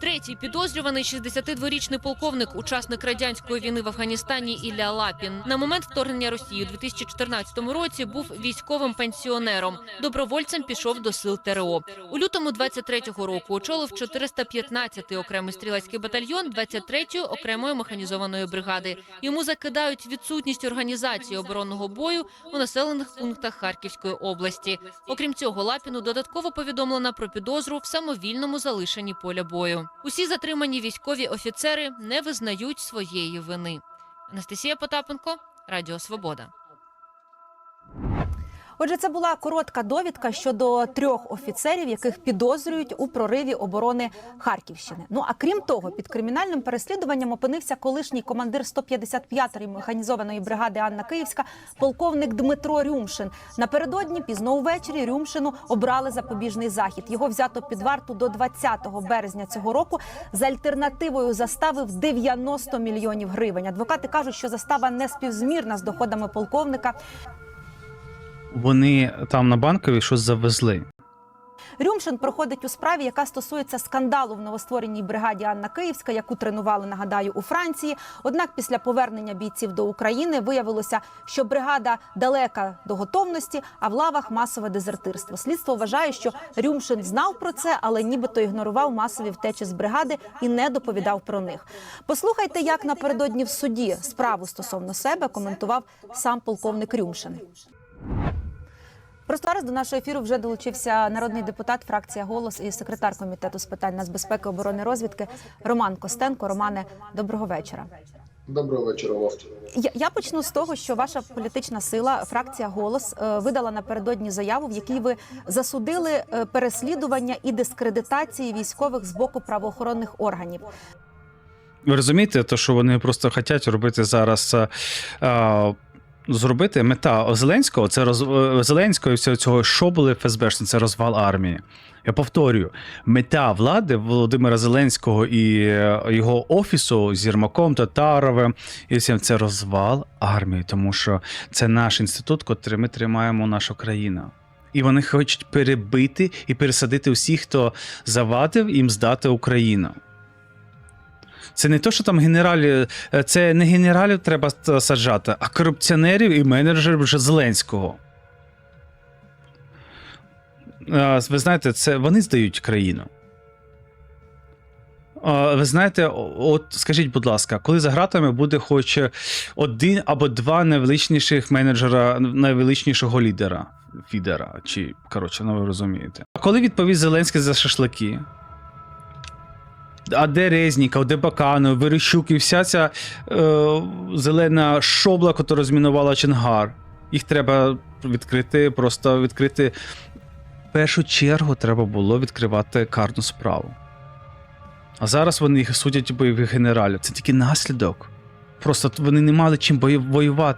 Третій підозрюваний 62-річний полковник, учасник радянської війни в Афганістані Ілля Лапін. На момент вторгнення Росії у 2014 році був військовим пенсіонером. Добровольцем пішов до сил ТРО. У лютому 23-го року очолив 415-й окремий стрілецький батальйон 23-ї окремої механізованої бригади. Йому закидають відсутність організації оборонного бою у населених пунктах Харківської області. Окрім цього, Лапіну додатково повідомлено про підозру в самовільному залишенні поля бою. Усі затримані військові офіцери не визнають своєї вини. Анастасія Потапенко, Радіо Свобода. Отже, це була коротка довідка щодо трьох офіцерів, яких підозрюють у прориві оборони Харківщини. Ну а крім того, під кримінальним переслідуванням опинився колишній командир 155-ї механізованої бригади Анна Київська, полковник Дмитро Рюмшин. Напередодні пізно увечері Рюмшину обрали запобіжний захід. Його взято під варту до 20 березня цього року з альтернативою застави в 90 мільйонів гривень. Адвокати кажуть, що застава не співзмірна з доходами полковника. Вони там на банковій щось завезли. Рюмшин проходить у справі, яка стосується скандалу в новоствореній бригаді Анна Київська, яку тренували, нагадаю, у Франції. Однак, після повернення бійців до України виявилося, що бригада далека до готовності, а в лавах масове дезертирство. Слідство вважає, що Рюмшин знав про це, але нібито ігнорував масові втечі з бригади і не доповідав про них. Послухайте, як напередодні в суді справу стосовно себе коментував сам полковник Рюмшин. Просто зараз до нашого ефіру вже долучився народний депутат, фракція голос і секретар комітету з питань нацбезпеки, оборони розвідки Роман Костенко. Романе, доброго вечора. Доброго вечора, вам. Я, я почну з того, що ваша політична сила, фракція голос, е, видала напередодні заяву, в якій ви засудили е, переслідування і дискредитації військових з боку правоохоронних органів. Ви розумієте, то що вони просто хочуть робити зараз. е, Зробити мета Зеленського це роз е, Зеленського і всього цього, що були ФСБшні, це розвал армії. Я повторюю, мета влади Володимира Зеленського і е, його офісу з Єрмаком, Татаровим і всім це розвал армії, тому що це наш інститут, котрий ми тримаємо нашу країну. І вони хочуть перебити і пересадити усіх, хто завадив їм здати Україну. Це не то, що там генералі, е, це не генералів треба саджати, а корупціонерів і менеджерів Зеленського. Ви знаєте, це вони здають країну. Ви знаєте, от скажіть, будь ласка, коли за гратами буде хоч один або два найвеличніших менеджера, найвеличнішого лідера, фідера, чи коротше, ну ви розумієте. А коли відповість Зеленський за шашлики? А де Резніков, де Баканов, Верещук і вся ця е, зелена шобла, яка розмінувала Чонгар. Їх треба відкрити, просто відкрити. В першу чергу треба було відкривати карну справу. А зараз вони їх судять бойових генералів. Це тільки наслідок. Просто вони не мали чим воювати.